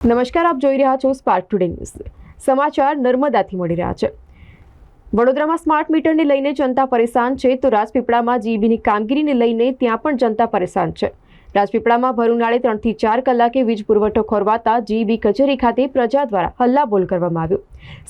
નમસ્કાર, આપ જોઈ રહ્યા છો સ્પાર્ક ટુડે ન્યૂઝ સમાચાર નર્મદાથી મળી રહ્યા છે. વડોદરામાં સ્માર્ટ મીટરને લઈને જનતા પરેશાન છે તો રાજપીપળામાં જીબીની કામગીરીને લઈને ત્યાં પણ જનતા પરેશાન છે. રાજપીપળામાં ભરૂનાળે ત્રણથી ચાર કલાકે વીજ પુરવઠો ખોરવાતા જીબી કચેરી ખાતે પ્રજા દ્વારા હલ્લાબોલ કરવામાં આવ્યો.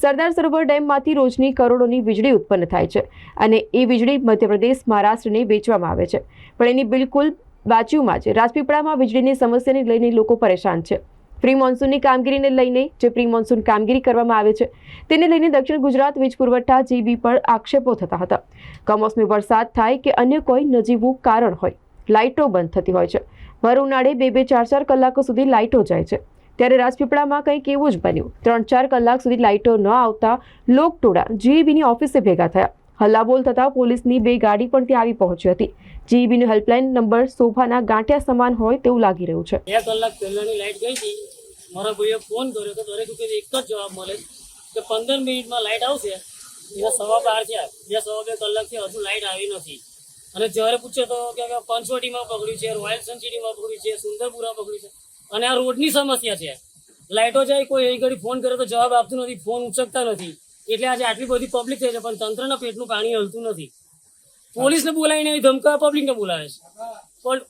સરદાર સરોવર ડેમમાંથી રોજની કરોડોની વીજળી ઉત્પન્ન થાય છે અને એ વીજળી મધ્યપ્રદેશ, મહારાષ્ટ્રને વેચવામાં આવે છે. પણ એની બિલકુલ બાજુમાં જ રાજપીપળામાં વીજળીની સમસ્યાને લઈને લોકો પરેશાન છે. પ્રી મોન્સૂનની કામગીરીને લઈને જે પ્રી મોન્સૂન કામગીરી કરવામાં આવે છે, તેને લઈને દક્ષિણ ગુજરાત વીજ પુરવઠા જીબી પર આક્ષેપો થતા હતા. કમોસમી વરસાદ થાય કે અન્ય કોઈ નજીવું કારણ હોય, લાઇટો બંધ થતી હોય છે. ભર ઉનાળે બે બે ચાર ચાર કલાકો સુધી લાઇટો જાય છે. ત્યારે રાજપીપળામાં કંઈક એવું જ બન્યું. ત્રણ ચાર કલાક સુધી લાઇટો ન આવતા લોકટોળા જીઈબીની ઓફિસે ભેગા થયા. હલ્લાબોલ થતાં પોલીસની બે ગાડી પણ ત્યાં આવી પહોંચી હતી. જીઈબીનો હેલ્પલાઇન નંબર સોફાના ગાંઠિયા સમાન હોય તેવું લાગી રહ્યું છે. બે કલાક પહેલાની લાઇટ ગઈ હતી. મારા ભાઈએ ફોન કર્યો તો દરેક વખતે એક જ જવાબ મળે કે પંદર મિનિટમાં લાઇટ આવશે એના સવા બાર છે બે સવા બે કલાકથી હજુ લાઇટ આવી નથી. અને જ્યારે પૂછે તો કે પંચવટીમાં પકડ્યું છે, રોયલ સનસિટીમાં પકડ્યું છે સુંદરપુરા પકડ્યું છે. અને આ રોડની સમસ્યા છે. લાઇટો જાય, કોઈ એ ઘડી ફોન કરે તો જવાબ આપતું નથી, ફોન ઉચકતા નથી. એટલે આજે આટલી બધી પબ્લિક થઈ છે, પણ તંત્રના પેટનું પાણી હલતું નથી. પોલીસને બોલાવીને ધમકા પબ્લિકને બોલાવે છે.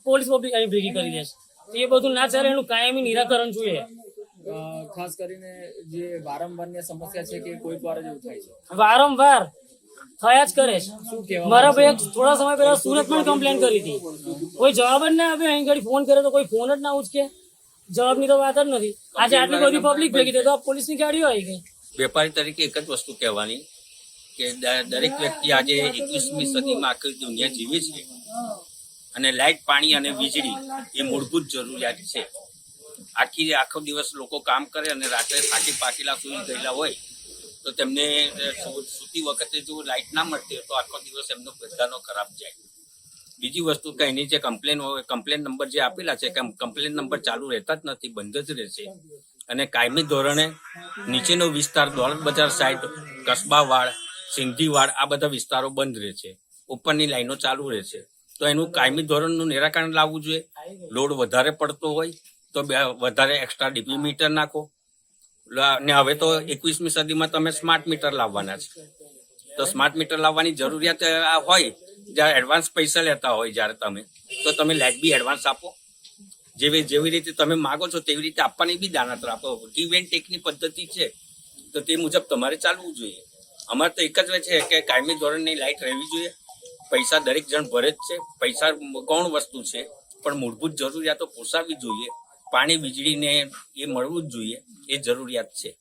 પોલીસ પબ્લિક અહીં ભેગી કરી દે છે. એ બધું ના ચાલે, એનું કાયમી નિરાકરણ જોઈએ. ખાસ કરીને જે વારંવારની સમસ્યા છે કે કોઈક વાર જ એવું થાય છે. વારંવાર થયા જ કરે છે. મારા ભાઈ થોડા સમય પહેલા સુરત પણ કમ્પ્લેન કરી હતી. કોઈ જવાબ જ ના આપે અહીં ઘડી ફોન કરે તો કોઈ ફોન જ ના ઉચકે. જવાબની તો વાત જ નથી. આજે આટલી બધી પબ્લિક ભેગી થઈ તો પોલીસની ગાડીઓ આવી ગઈ. વેપારી તરીકે એક જ વસ્તુ કહેવાની કે દરેક વ્યક્તિ આજે એકવીસમી સદીમાં આખી દુનિયા જીવે છે. અને લાઇટ પાણી અને વીજળી એ મૂળભૂત જરૂરિયાત છે. આખી આખો દિવસ લોકો કામ કરે અને રાત્રે થાકી પાકેલા સુઈ ગયેલા હોય, તો તેમને સૂતી વખતે જો લાઇટ ના મળતી હોય તો આખો દિવસ એમનો બધાનો ખરાબ જાય. બીજી વસ્તુ કે એની જે કમ્પ્લેન હોય કમ્પ્લેન નંબર જે આપેલા છે કમ્પ્લેન નંબર ચાલુ રહેતા જ નથી, બંધ જ રહેશે અને કાયમી ધોરણે નીચેનો વિસ્તાર દોલત બજાર સાઈડ, કસ્બાવાડ, સિંધીવાડ, આ બધા વિસ્તારો બંધ રહે છે. ઉપરની લાઈનો ચાલુ રહે છે. તો એનું કાયમી ધોરણનું નિરાકરણ લાવવું જોઈએ. લોડ વધારે પડતો હોય તો વધારે એક્સ્ટ્રા ડીપી મીટર નાખો. ને હવે તો એકવીસમી સદીમાં તમે સ્માર્ટ મીટર લાવવાના છે. તો સ્માર્ટ મીટર લાવવાની જરૂરિયાત હોય જ્યારે એડવાન્સ પૈસા લેતા હોય જ્યારે તમે, તો તમે લાઇટ બી એડવાન્સ આપો. જેવી જેવી રીતે તમે માગો છો તેવી રીતે આપવાની બી દાનત આપો ગીવ એન્ડ ટેકની પદ્ધતિ છે. તો તે મુજબ તમારે ચાલવું જોઈએ. અમારે તો એક જ છે કે કાયમી ધોરણની લાઇટ રહેવી જોઈએ. પૈસા દરેક જણ ભરે જ છે. પૈસા ગૌણ વસ્તુ છે. પણ મૂળભૂત જરૂરિયાતો પોસાવી જોઈએ. પાણી વીજળીને એ મળવું જ જોઈએ એ જરૂરિયાત છે.